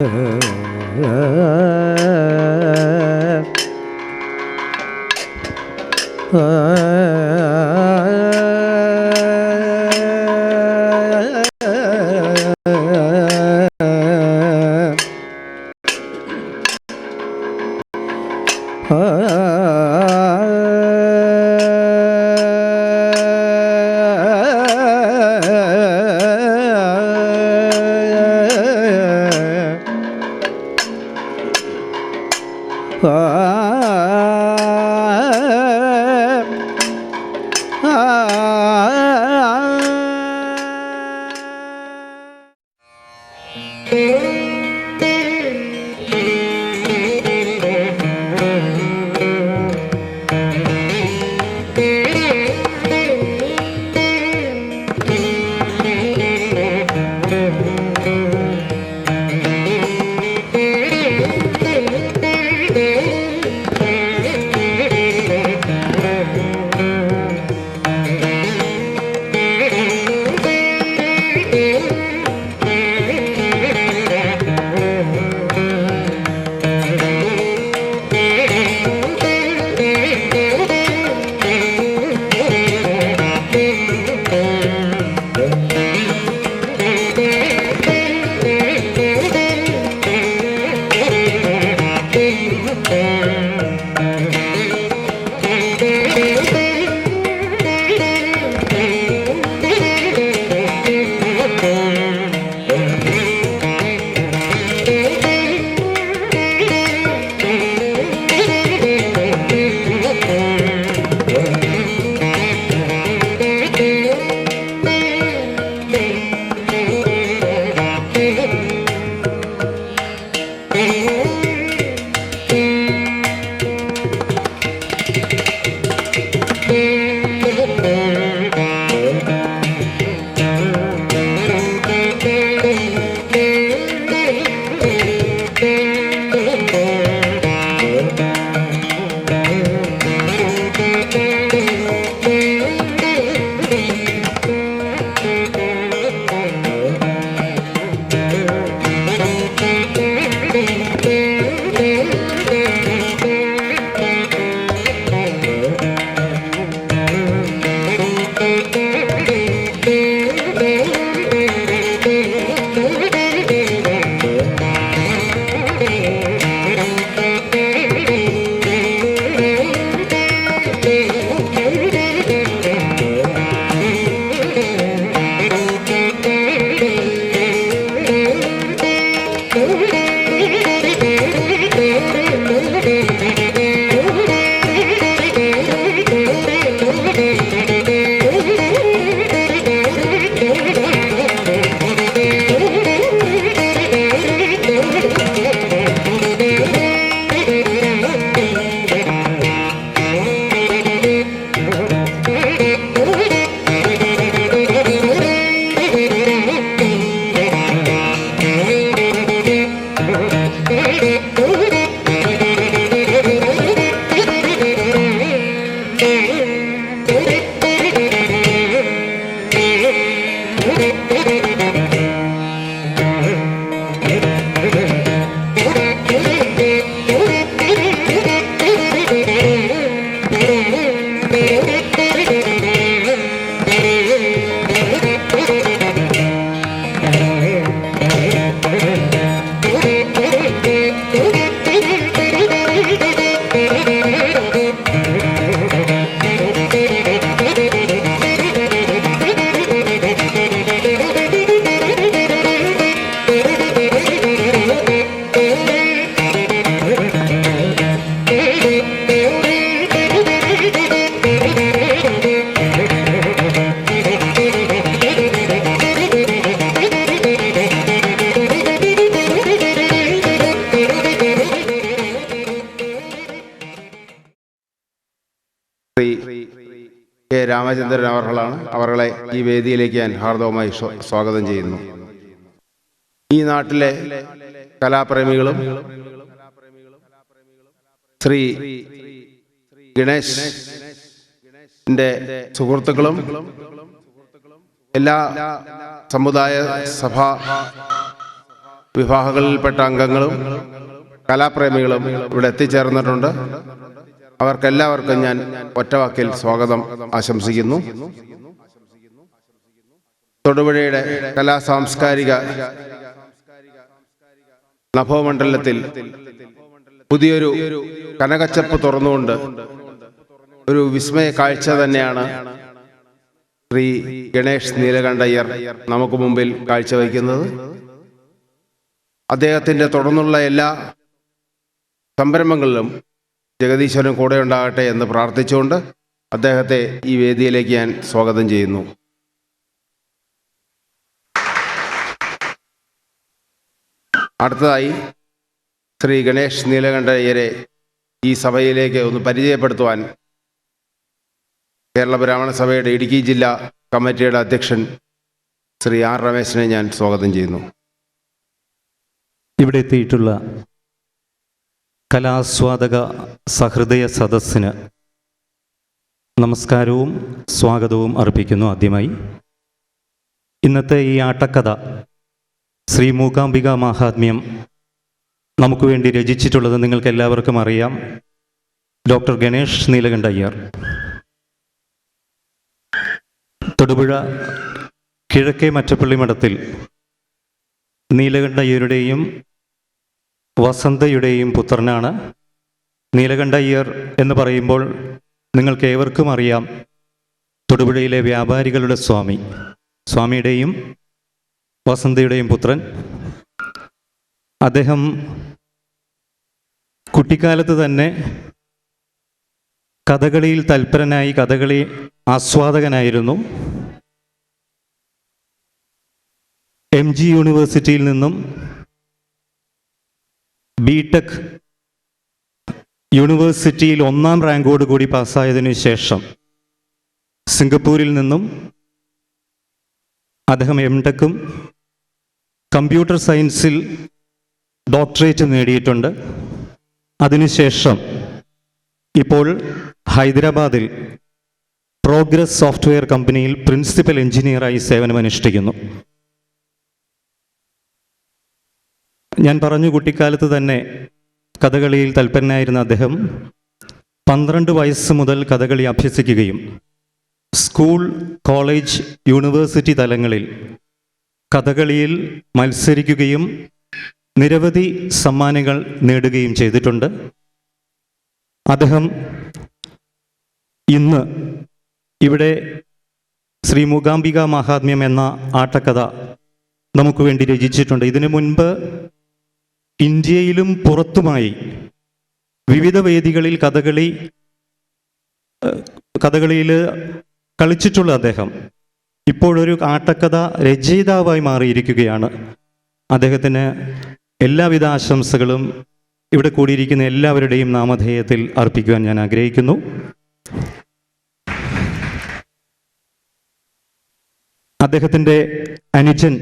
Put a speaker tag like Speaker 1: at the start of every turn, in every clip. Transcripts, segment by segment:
Speaker 1: Uh... Shri Ramachandran അവർകളാണ് അവരുടെ ഈ വേദിയിലേക്ക് ഞാൻ ഹാർദവമായി സ്വാഗതം ചെയ്യുന്നു. ഈ നാട്ടിലെ കലാപ്രേമികളും ശ്രീ ഗണേശ് സുഹൃത്തുക്കളും എല്ലാ സമുദായ സഭാ വിഭാഗങ്ങളിൽപ്പെട്ട അംഗങ്ങളും കലാപ്രേമികളും ഇവിടെ എത്തിച്ചേർന്നിട്ടുണ്ട്. അവർക്കെല്ലാവർക്കും ഞാൻ ഒറ്റവാക്കിൽ സ്വാഗതം ആശംസിക്കുന്നു. തൊടുപുഴയുടെ കലാ സാംസ്കാരിക നഭോമണ്ഡലത്തിൽ പുതിയൊരു കനകച്ചപ്പ് തുറന്നുകൊണ്ട് ഒരു വിസ്മയ കാഴ്ച തന്നെയാണ് ശ്രീ ഗണേഷ് നീലകണ്ഠയ്യർ നമുക്ക് മുമ്പിൽ കാഴ്ചവെക്കുന്നത് അദ്ദേഹത്തിന്റെ തുടർന്നുള്ള എല്ലാ സംരംഭങ്ങളിലും ജഗദീശ്വരൻ കൂടെ ഉണ്ടാകട്ടെ എന്ന് പ്രാർത്ഥിച്ചുകൊണ്ട് അദ്ദേഹത്തെ ഈ വേദിയിലേക്ക് ഞാൻ സ്വാഗതം ചെയ്യുന്നു. അടുത്തതായി ശ്രീ ഗണേഷ് നീലകണ്ഠയ്യരെ ഈ സഭയിലേക്ക് ഒന്ന് പരിചയപ്പെടുത്തുവാൻ കേരള ബ്രാഹ്മണ സഭയുടെ ഇടുക്കി ജില്ലാ കമ്മിറ്റിയുടെ അധ്യക്ഷൻ ശ്രീ ആർ രമേശിനെ ഞാൻ സ്വാഗതം ചെയ്യുന്നു.
Speaker 2: ഇവിടെ എത്തിയിട്ടുള്ള കലാസ്വാദക സഹൃദയ സദസ്സിന് നമസ്കാരവും സ്വാഗതവും അർപ്പിക്കുന്നു ആദ്യമായി. ഇന്നത്തെ ഈ ആട്ടക്കഥ ശ്രീ മൂകാംബിക മഹാത്മ്യം നമുക്ക് വേണ്ടി രചിച്ചിട്ടുള്ളത് നിങ്ങൾക്ക് എല്ലാവർക്കും അറിയാം. ഡോക്ടർ ഗണേഷ് നീലകണ്ഠയ്യർ തൊടുപുഴ കിഴക്കേ മറ്റപ്പള്ളി മഠത്തിൽ നീലകണ്ഠയ്യരുടെയും വസന്തയുടെയും പുത്രനാണ്. നീലകണ്ഠയ്യർ എന്ന് പറയുമ്പോൾ നിങ്ങൾക്ക് ഏവർക്കും അറിയാം തൊടുപുഴയിലെ വ്യാപാരികളുടെ സ്വാമി. സ്വാമിയുടെയും വസന്തയുടെയും പുത്രൻ. അദ്ദേഹം കുട്ടിക്കാലത്ത് തന്നെ കഥകളിയിൽ തൽപരനായി കഥകളി ആസ്വാദകനായിരുന്നു. എം ജി യൂണിവേഴ്സിറ്റിയിൽ നിന്നും ബി ടെക് യൂണിവേഴ്സിറ്റിയിൽ ഒന്നാം റാങ്കോട് കൂടി പാസ്സായതിനു ശേഷം സിംഗപ്പൂരിൽ നിന്നും അദ്ദേഹം എം ടെക്കും കമ്പ്യൂട്ടർ സയൻസിൽ ഡോക്ടറേറ്റ് നേടിയിട്ടുണ്ട്. അതിനുശേഷം ഇപ്പോൾ ഹൈദരാബാദിൽ പ്രോഗ്രസ് സോഫ്റ്റ്വെയർ കമ്പനിയിൽ പ്രിൻസിപ്പൽ എഞ്ചിനീയറായി സേവനമനുഷ്ഠിക്കുന്നു. ഞാൻ പറഞ്ഞു കുട്ടിക്കാലത്ത് തന്നെ കഥകളിയിൽ തൽപ്പരനായിരുന്ന അദ്ദേഹം പന്ത്രണ്ട് വയസ്സ് മുതൽ കഥകളി അഭ്യസിക്കുകയും സ്കൂൾ കോളേജ് യൂണിവേഴ്സിറ്റി തലങ്ങളിൽ കഥകളിയിൽ മത്സരിക്കുകയും നിരവധി സമ്മാനങ്ങൾ നേടുകയും ചെയ്തിട്ടുണ്ട്. അദ്ദേഹം ഇന്ന് ഇവിടെ ശ്രീ മൂകാംബിക മഹാത്മ്യം എന്ന ആട്ടക്കഥ നമുക്ക് വേണ്ടി രചിച്ചിട്ടുണ്ട്. ഇതിനു മുൻപ് ഇന്ത്യയിലും പുറത്തുമായി വിവിധ വേദികളിൽ കഥകളി കഥകളിയിൽ കളിച്ചിട്ടുള്ള അദ്ദേഹം ഇപ്പോഴൊരു ആട്ടക്കഥ രചയിതാവായി മാറിയിരിക്കുകയാണ്. അദ്ദേഹത്തിന് എല്ലാവിധ ആശംസകളും ഇവിടെ കൂടിയിരിക്കുന്ന എല്ലാവരുടെയും നാമധേയത്തിൽ അർപ്പിക്കുവാൻ ഞാൻ ആഗ്രഹിക്കുന്നു. അദ്ദേഹത്തിന്റെ അനുജൻ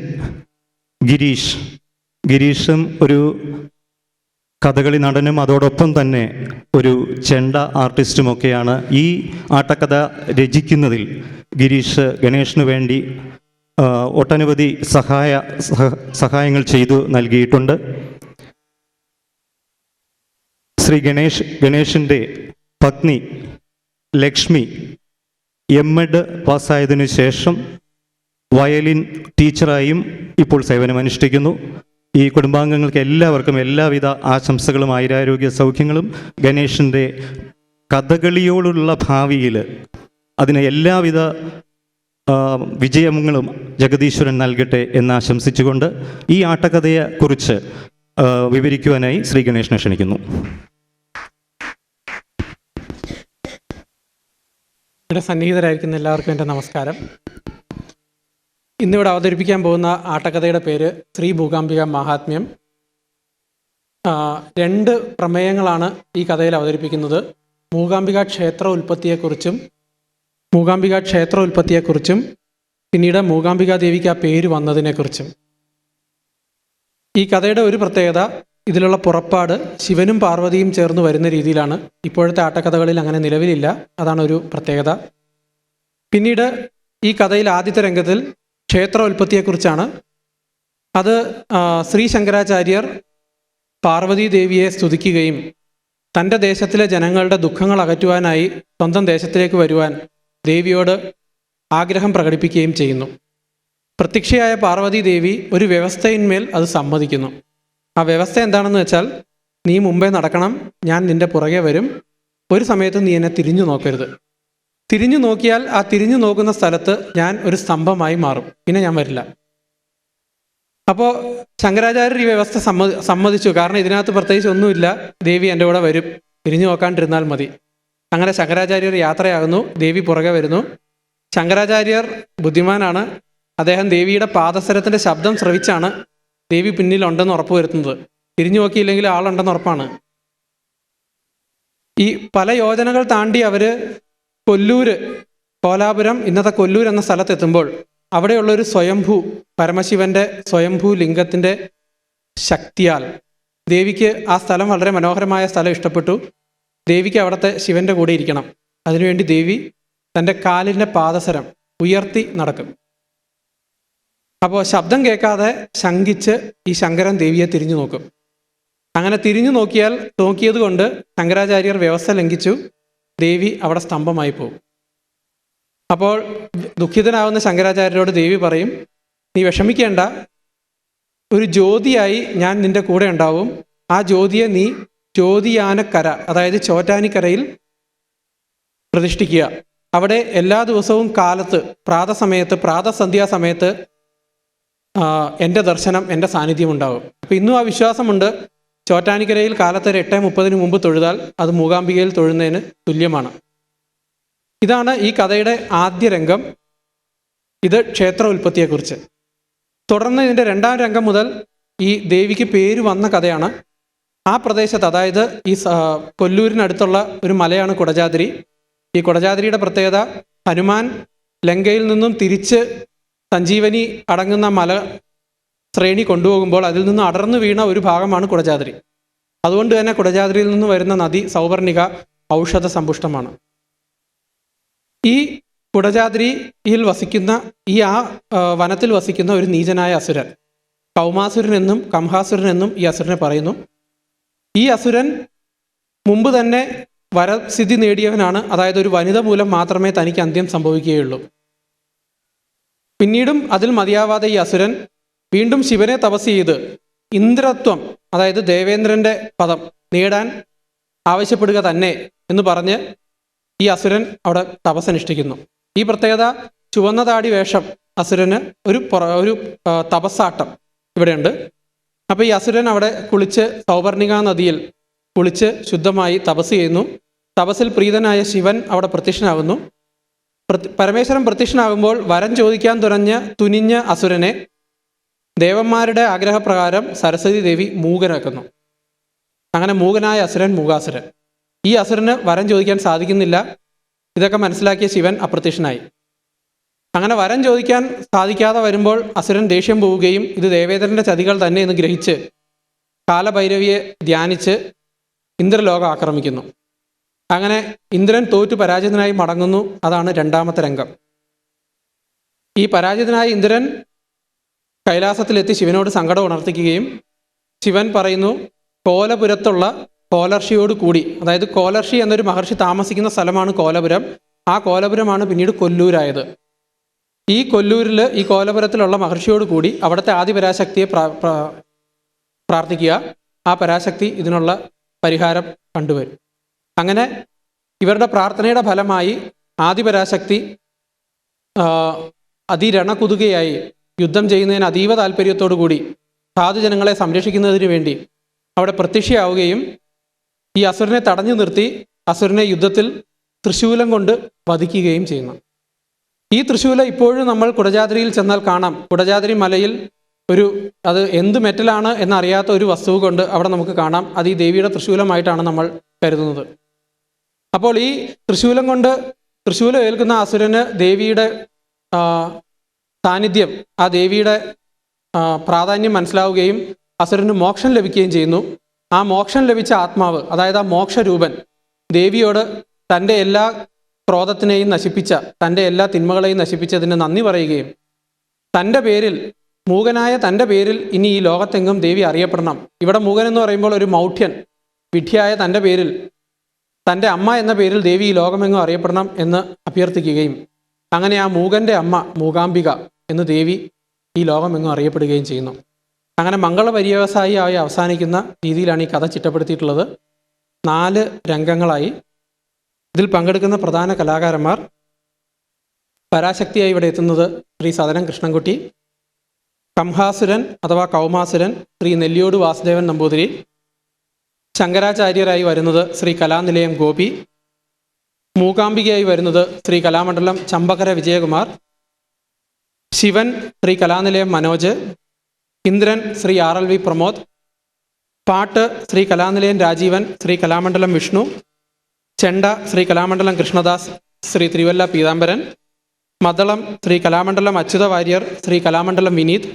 Speaker 2: ഗിരീഷ് ഗിരീഷും ഒരു കഥകളി നടനും അതോടൊപ്പം തന്നെ ഒരു ചെണ്ട ആർട്ടിസ്റ്റുമൊക്കെയാണ് ഈ ആട്ടക്കഥ രചിക്കുന്നതിൽ ഗിരീഷ് ഗണേഷിന് വേണ്ടി ഒട്ടനവധി സഹായ സഹായങ്ങൾ ചെയ്തു നൽകിയിട്ടുണ്ട്. ശ്രീ ഗണേഷ് ഗണേഷിന്റെ പത്നി ലക്ഷ്മി എം എഡ് പാസ്സായതിനു ശേഷം വയലിൻ ടീച്ചറായും ഇപ്പോൾ സേവനമനുഷ്ഠിക്കുന്നു. ഈ കുടുംബാംഗങ്ങൾക്ക് എല്ലാവർക്കും എല്ലാവിധ ആശംസകളും ആയുരാരോഗ്യ സൗഖ്യങ്ങളും. ഗണേഷിന്റെ കഥകളിയോടുള്ള ഭാവിയിൽ അതിന് എല്ലാവിധ വിജയങ്ങളും ജഗദീശ്വരൻ നൽകട്ടെ എന്ന് ആശംസിച്ചുകൊണ്ട് ഈ ആട്ടക്കഥയെക്കുറിച്ച് വിവരിക്കുവാനായി ശ്രീ ഗണേഷിനെ ക്ഷണിക്കുന്നു.
Speaker 3: ഇവിടെ സന്നിഹിതരായിരിക്കുന്ന എല്ലാവർക്കും എന്റെ നമസ്കാരം. ഇന്നിവിടെ അവതരിപ്പിക്കാൻ പോകുന്ന ആട്ടക്കഥയുടെ പേര് ശ്രീ ഭൂകാംബിക മഹാത്മ്യം. രണ്ട് പ്രമേയങ്ങളാണ് ഈ കഥയിൽ അവതരിപ്പിക്കുന്നത്. മൂകാംബിക ക്ഷേത്ര ഉൽപ്പത്തിയെക്കുറിച്ചും മൂകാംബിക ക്ഷേത്ര ഉൽപ്പത്തിയെക്കുറിച്ചും പിന്നീട് മൂകാംബിക ദേവിക്ക് ആ പേര് വന്നതിനെക്കുറിച്ചും. ഈ കഥയുടെ ഒരു പ്രത്യേകത ഇതിലുള്ള പുറപ്പാട് ശിവനും പാർവതിയും ചേർന്ന് വരുന്ന രീതിയിലാണ്. ഇപ്പോഴത്തെ ആട്ടക്കഥകളിൽ അങ്ങനെ നിലവിലില്ല. അതാണ് ഒരു പ്രത്യേകത. പിന്നീട് ഈ കഥയിൽ ആദ്യത്തെ രംഗത്തിൽ ക്ഷേത്ര ഉൽപ്പത്തിയെക്കുറിച്ചാണ് അത് ശ്രീ ശങ്കരാചാര്യർ പാർവതി ദേവിയെ സ്തുതിക്കുകയും തന്റെ ദേശത്തിലെ ജനങ്ങളുടെ ദുഃഖങ്ങൾ അകറ്റുവാനായി സ്വന്തം ദേശത്തിലേക്ക് വരുവാൻ ദേവിയോട് ആഗ്രഹം പ്രകടിപ്പിക്കുകയും ചെയ്യുന്നു. പ്രത്യക്ഷയായ പാർവതി ദേവി ഒരു വ്യവസ്ഥയിന്മേൽ അത് സമ്മതിക്കുന്നു. ആ വ്യവസ്ഥ എന്താണെന്ന് വെച്ചാൽ നീ മുമ്പേ നടക്കണം ഞാൻ നിന്റെ പുറകെ വരും. ഒരു സമയത്ത് നീ എന്നെ തിരിഞ്ഞു നോക്കരുത്. തിരിഞ്ഞു നോക്കിയാൽ ആ തിരിഞ്ഞു നോക്കുന്ന സ്ഥലത്ത് ഞാൻ ഒരു സ്തംഭമായി മാറും. പിന്നെ ഞാൻ വരില്ല. അപ്പോൾ ശങ്കരാചാര്യർ ഈ വ്യവസ്ഥ സമ്മതി സമ്മതിച്ചു. കാരണം ഇതിനകത്ത് പ്രത്യേകിച്ച് ഒന്നുമില്ല. ദേവി എന്റെ കൂടെ വരും. തിരിഞ്ഞു നോക്കാണ്ടിരുന്നാൽ മതി. അങ്ങനെ ശങ്കരാചാര്യർ യാത്രയാകുന്നു. ദേവി പുറകെ വരുന്നു. ശങ്കരാചാര്യർ ബുദ്ധിമാനാണ്. അദ്ദേഹം ദേവിയുടെ പാദസരത്തിന്റെ ശബ്ദം ശ്രവിച്ചാണ് ദേവി പിന്നിലുണ്ടെന്ന് ഉറപ്പ് വരുത്തുന്നത്. തിരിഞ്ഞു നോക്കിയില്ലെങ്കിൽ ആളുണ്ടെന്ന് ഉറപ്പാണ്. ഈ പല യോജനകൾ താണ്ടി അവർ കൊല്ലൂര് കോലാപുരം ഇന്നത്തെ കൊല്ലൂർ എന്ന സ്ഥലത്തെത്തുമ്പോൾ അവിടെയുള്ളൊരു സ്വയംഭൂ പരമശിവന്റെ സ്വയംഭൂ ലിംഗത്തിന്റെ ശക്തിയാൽ ദേവിക്ക് ആ സ്ഥലം വളരെ മനോഹരമായ സ്ഥലം ഇഷ്ടപ്പെട്ടു. ദേവിക്ക് അവിടുത്തെ ശിവന്റെ കൂടെ ഇരിക്കണം. അതിനുവേണ്ടി ദേവി തന്റെ കാലിന്റെ പാദസരം ഉയർത്തി നടക്കും. അപ്പോൾ ശബ്ദം കേൾക്കാതെ ശങ്കിച്ച് ഈ ശങ്കരൻ ദേവിയെ തിരിഞ്ഞു നോക്കും. അങ്ങനെ തിരിഞ്ഞു നോക്കിയാൽ നോക്കിയത് കൊണ്ട് ശങ്കരാചാര്യർ വ്യവസ്ഥ ലംഘിച്ചു. ദേവി അവിടെ സ്തംഭമായി പോകും. അപ്പോൾ ദുഃഖിതനാവുന്ന ശങ്കരാചാര്യരോട് ദേവി പറയും നീ വിഷമിക്കേണ്ട. ഒരു ജ്യോതിയായി ഞാൻ നിന്റെ കൂടെ ഉണ്ടാവും. ആ ജ്യോതിയെ നീ ജ്യോതിയാനക്കര അതായത് ചോറ്റാനിക്കരയിൽ പ്രതിഷ്ഠിക്കുക. അവിടെ എല്ലാ ദിവസവും കാലത്ത് പ്രാതസമയത്ത് പ്രാതസന്ധ്യാ സമയത്ത് ആ, എന്റെ ദർശനം എന്റെ സാന്നിധ്യം ഉണ്ടാവും. അപ്പം ഇന്നും ആ വിശ്വാസമുണ്ട്. ചോറ്റാനിക്കരയിൽ കാലത്ത് ഒരു എട്ട് മുപ്പതിന് മുമ്പ് തൊഴുതാൽ അത് മൂകാംബികയിൽ തൊഴുന്നതിന് തുല്യമാണ്. ഇതാണ് ഈ കഥയുടെ ആദ്യ രംഗം. ഇത് ക്ഷേത്ര ഉൽപ്പത്തിയെക്കുറിച്ച് തുടർന്ന് ഇതിന്റെ രണ്ടാം രംഗം മുതൽ ഈ ദേവിക്ക് പേര് വന്ന കഥയാണ്. ആ പ്രദേശത്ത് അതായത് ഈ കൊല്ലൂരിനടുത്തുള്ള ഒരു മലയാണ് കുടജാതിരി. ഈ കുടജാതിരിയുടെ പ്രത്യേകത ഹനുമാൻ ലങ്കയിൽ നിന്നും തിരിച്ച് സഞ്ജീവനി അടങ്ങുന്ന മല ശ്രേണി കൊണ്ടുപോകുമ്പോൾ അതിൽ നിന്ന് അടർന്നു വീണ ഒരു ഭാഗമാണ് കുടജാദ്രി അതുകൊണ്ട് തന്നെ കുടജാദ്രിയിൽ നിന്ന് വരുന്ന നദി സൗവർണിക ഔഷധ സമ്പുഷ്ടമാണ്. ഈ കുടജാദ്രിയിൽ വസിക്കുന്ന ഈ ആ വനത്തിൽ വസിക്കുന്ന ഒരു നീചനായ അസുരൻ കൗമാസുരൻ എന്നും കംഹാസുരൻ എന്നും ഈ അസുരനെ പറയുന്നു. ഈ അസുരൻ മുമ്പ് തന്നെ വരസിദ്ധി നേടിയവനാണ്. അതായത് ഒരു വനിത മൂലം മാത്രമേ തനിക്ക് അന്ത്യം സംഭവിക്കുകയുള്ളൂ. പിന്നീടും അതിൽ മതിയാവാതെ ഈ അസുരൻ വീണ്ടും ശിവനെ തപസ് ചെയ്ത് ഇന്ദ്രത്വം അതായത് ദേവേന്ദ്രന്റെ പദം നേടാൻ ആവശ്യപ്പെടുക തന്നെ എന്ന് പറഞ്ഞ് ഈ അസുരൻ അവിടെ തപസ്സനുഷ്ഠിക്കുന്നു. ഈ പ്രത്യേകത ചുവന്ന താടി വേഷം അസുരന് ഒരു ഒരു തപസ്സാട്ടം ഇവിടെയുണ്ട്. അപ്പോൾ ഈ അസുരൻ അവിടെ കുളിച്ച് സൗവർണിക നദിയിൽ കുളിച്ച് ശുദ്ധമായി തപസ് ചെയ്യുന്നു. തപസ്സിൽ പ്രീതനായ ശിവൻ അവിടെ പ്രത്യക്ഷനാകുന്നു. പ്രത്യ- പരമേശ്വരൻ പ്രത്യക്ഷനാകുമ്പോൾ വരം ചോദിക്കാൻ തുറഞ്ഞ തുനിഞ്ഞ അസുരനെ ദേവന്മാരുടെ ആഗ്രഹപ്രകാരം സരസ്വതി ദേവി മൂകനാക്കുന്നു. അങ്ങനെ മൂകനായ അസുരൻ മൂകാസുരൻ. ഈ അസുരന് വരം ചോദിക്കാൻ സാധിക്കുന്നില്ല. ഇതൊക്കെ മനസ്സിലാക്കിയ ശിവൻ അപ്രത്യക്ഷനായി. അങ്ങനെ വരം ചോദിക്കാൻ സാധിക്കാതെ വരുമ്പോൾ അസുരൻ ദേഷ്യം പോവുകയും ഇത് ദേവേന്ദ്രന്റെ ചതികൾ തന്നെ എന്ന് ഗ്രഹിച്ച് കാലഭൈരവിയെ ധ്യാനിച്ച് ഇന്ദ്രലോകം ആക്രമിക്കുന്നു. അങ്ങനെ ഇന്ദ്രൻ തോറ്റു പരാജിതനായി മടങ്ങുന്നു. അതാണ് രണ്ടാമത്തെ രംഗം. ഈ പരാജിതനായ ഇന്ദ്രൻ കൈലാസത്തിലെത്തി ശിവനോട് സങ്കടം ഉണർത്തിക്കുകയും ശിവൻ പറയുന്നു കോലപുരത്തുള്ള കോലർഷിയോട് കൂടി അതായത് കോലർഷി എന്നൊരു മഹർഷി താമസിക്കുന്ന സ്ഥലമാണ് കോലപുരം. ആ കോലപുരമാണ് പിന്നീട് കൊല്ലൂരായത്. ഈ കൊല്ലൂരിൽ ഈ കോലപുരത്തിലുള്ള മഹർഷിയോട് കൂടി അവിടുത്തെ ആദിപരാശക്തിയെ പ്രാ- പ്രാ- പ്രാർത്ഥിക്കുക. ആ പരാശക്തി ഇതിനുള്ള പരിഹാരം കണ്ടുവരും. അങ്ങനെ ഇവരുടെ പ്രാർത്ഥനയുടെ ഫലമായി ആദിപരാശക്തി അതിരണകുതുകയായി യുദ്ധം ചെയ്യുന്നതിന് അതീവ താല്പര്യത്തോടു കൂടി സാധുജനങ്ങളെ സംരക്ഷിക്കുന്നതിന് വേണ്ടി അവിടെ പ്രത്യക്ഷയാവുകയും ഈ അസുരനെ തടഞ്ഞു നിർത്തി അസുരനെ യുദ്ധത്തിൽ തൃശൂലം കൊണ്ട് വധിക്കുകയും ചെയ്യുന്നു. ഈ തൃശൂല ഇപ്പോഴും നമ്മൾ കുടജാദ്രിയിൽ ചെന്നാൽ കാണാം. കുടജാദ്രി മലയിൽ ഒരു അത് എന്ത് മെറ്റലാണ് എന്നറിയാത്ത ഒരു വസ്തു കൊണ്ട് അവിടെ നമുക്ക് കാണാം. അത് ഈ ദേവിയുടെ തൃശൂലമായിട്ടാണ് നമ്മൾ കരുതുന്നത്. അപ്പോൾ ഈ തൃശൂലം കൊണ്ട് തൃശൂലം ഏൽക്കുന്ന അസുരന് ദേവിയുടെ സാന്നിധ്യം ആ ദേവിയുടെ പ്രാധാന്യം മനസ്സിലാവുകയും അസുരന് മോക്ഷം ലഭിക്കുകയും ചെയ്യുന്നു. ആ മോക്ഷം ലഭിച്ച ആത്മാവ് അതായത് ആ മോക്ഷരൂപൻ ദേവിയോട് തന്റെ എല്ലാ ക്രോധത്തിനെയും നശിപ്പിച്ച തന്റെ എല്ലാ തിന്മകളെയും നശിപ്പിച്ചതിന് നന്ദി പറയുകയും തന്റെ പേരിൽ മൂകനായ തന്റെ പേരിൽ ഇനി ഈ ലോകത്തെങ്ങും ദേവി അറിയപ്പെടണം. ഇവിടെ മൂകൻ എന്ന് പറയുമ്പോൾ ഒരു മൗഢ്യൻ വിഡ്ഢിയായ തന്റെ പേരിൽ തന്റെ അമ്മ എന്ന പേരിൽ ദേവി ഈ ലോകമെങ്ങും അറിയപ്പെടണം എന്ന് അഭ്യർത്ഥിക്കുകയും അങ്ങനെ ആ മൂകന്റെ അമ്മ മൂകാംബിക എന്ന് ദേവി ഈ ലോകമെങ്ങും അറിയപ്പെടുകയും ചെയ്യുന്നു. അങ്ങനെ മംഗളപര്യവസായിയായി അവസാനിക്കുന്ന രീതിയിലാണ് ഈ കഥ ചിട്ടപ്പെടുത്തിയിട്ടുള്ളത്. നാല് രംഗങ്ങളായി. ഇതിൽ പങ്കെടുക്കുന്ന പ്രധാന കലാകാരന്മാർ പരാശക്തിയായി ഇവിടെ എത്തുന്നത് ശ്രീ സദനം കൃഷ്ണൻകുട്ടി കംഹാസുരൻ അഥവാ കൗമാസുരൻ ശ്രീ നെല്ലിയോട് വാസുദേവൻ നമ്പൂതിരി ശങ്കരാചാര്യരായി വരുന്നത് ശ്രീ കലാനിലയം ഗോപി മൂകാംബികയായി വരുന്നത് Shri Kalamandalam Champakara Vijayakumar Shivan Shri Kalanilayam Manoj Indran Shri R L V Pramod പാട്ട് ശ്രീ കലാനിലയം രാജീവൻ ശ്രീ കലാമണ്ഡലം വിഷ്ണു ചെണ്ട ശ്രീ കലാമണ്ഡലം കൃഷ്ണദാസ് ശ്രീ തിരുവല്ല പീതാംബരൻ മദളം ശ്രീ കലാമണ്ഡലം അച്യുത വാര്യർ ശ്രീ കലാമണ്ഡലം വിനീത്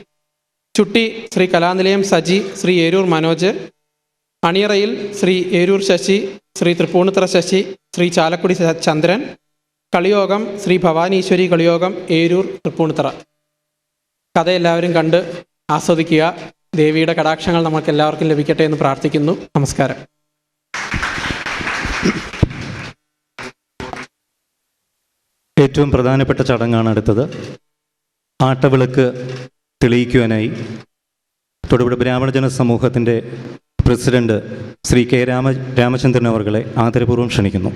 Speaker 3: ചുട്ടി ശ്രീ കലാനിലയം സജി ശ്രീ ഏരൂർ മനോജ് അണിയറയിൽ ശ്രീ ഏരൂർ ശശി ശ്രീ തൃപ്പൂണിത്തറ ശശി ശ്രീ ചാലക്കുടി ചന്ദ്രൻ കളിയോഗം ശ്രീ ഭവാനീശ്വരി കളിയോഗം ഏരൂർ തൃപ്പൂണിത്തറ. കഥ എല്ലാവരും കണ്ട് ആസ്വദിക്കുക. ദേവിയുടെ കടാക്ഷങ്ങൾ നമുക്ക് എല്ലാവർക്കും ലഭിക്കട്ടെ എന്ന് പ്രാർത്ഥിക്കുന്നു. നമസ്കാരം.
Speaker 2: ഏറ്റവും പ്രധാനപ്പെട്ട ചടങ്ങാണ് അടുത്തത്. ആട്ടവിളക്ക് തെളിയിക്കുവാനായി തൊടുപുഴ ബ്രാഹ്മണജന സമൂഹത്തിന്റെ പ്രസിഡന്റ് ശ്രീ കെ രാമ രാമചന്ദ്രൻ അവർകളെ ആദരപൂർവം ക്ഷണിക്കുന്നു.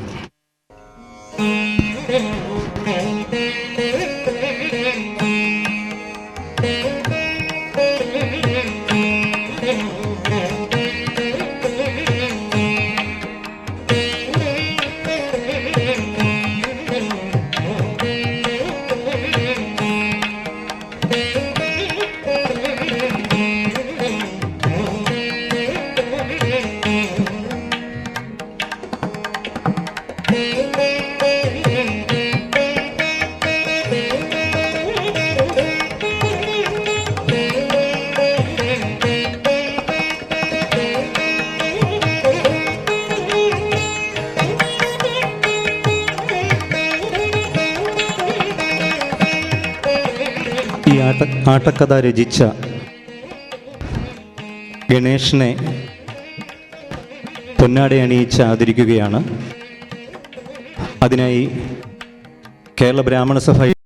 Speaker 2: ആട്ടക്കഥ രചിച്ച ഗണേഷിനെ പൊന്നാടെ അണിയിച്ച് ആദരിക്കുകയാണ്. അതിനായി കേരള ബ്രാഹ്മണ സഭ